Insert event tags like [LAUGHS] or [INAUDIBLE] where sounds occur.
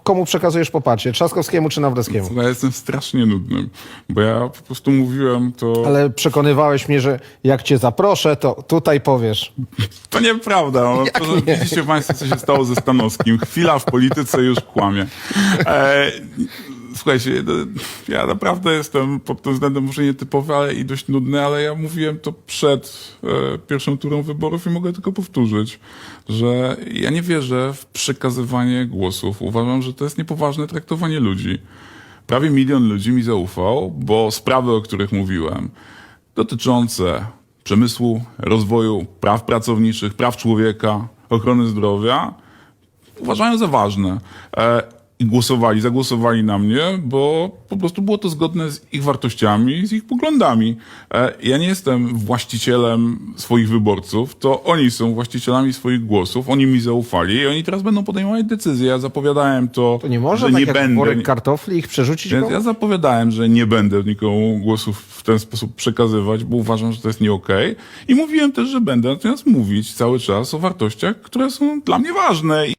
komu przekazujesz poparcie? Trzaskowskiemu czy Nawrockiemu? Ja jestem strasznie nudnym, bo ja po prostu mówiłem to... Ale przekonywałeś mnie, że jak cię zaproszę, to tutaj powiesz. [LAUGHS] To nieprawda. No, to, że nie? widzicie Państwo, co się stało ze Stanowskim. Chwila w polityce już kłamie. E, słuchajcie, no, ja naprawdę jestem pod tym względem może nietypowy ale i dość nudny, ale ja mówiłem to przed e, pierwszą turą wyborów i mogę tylko powtórzyć, że ja nie wierzę w przekazywanie głosów. Uważam, że to jest niepoważne traktowanie ludzi. Prawie milion ludzi mi zaufał, bo sprawy, o których mówiłem, dotyczące przemysłu, rozwoju, praw pracowniczych, praw człowieka, ochrony zdrowia, uważają za ważne. E, I głosowali, zagłosowali na mnie, bo po prostu było to zgodne z ich wartościami, z ich poglądami. E, ja nie jestem właścicielem swoich wyborców, to oni są właścicielami swoich głosów, oni mi zaufali i oni teraz będą podejmować decyzje. Ja zapowiadałem to, To nie może że tak nie jak będę. worek kartofli ich przerzucić Więc ja zapowiadałem, że nie będę nikomu głosów w ten sposób przekazywać, bo uważam, że to jest nie okej. I mówiłem też, że będę natomiast mówić cały czas o wartościach, które są dla mnie ważne.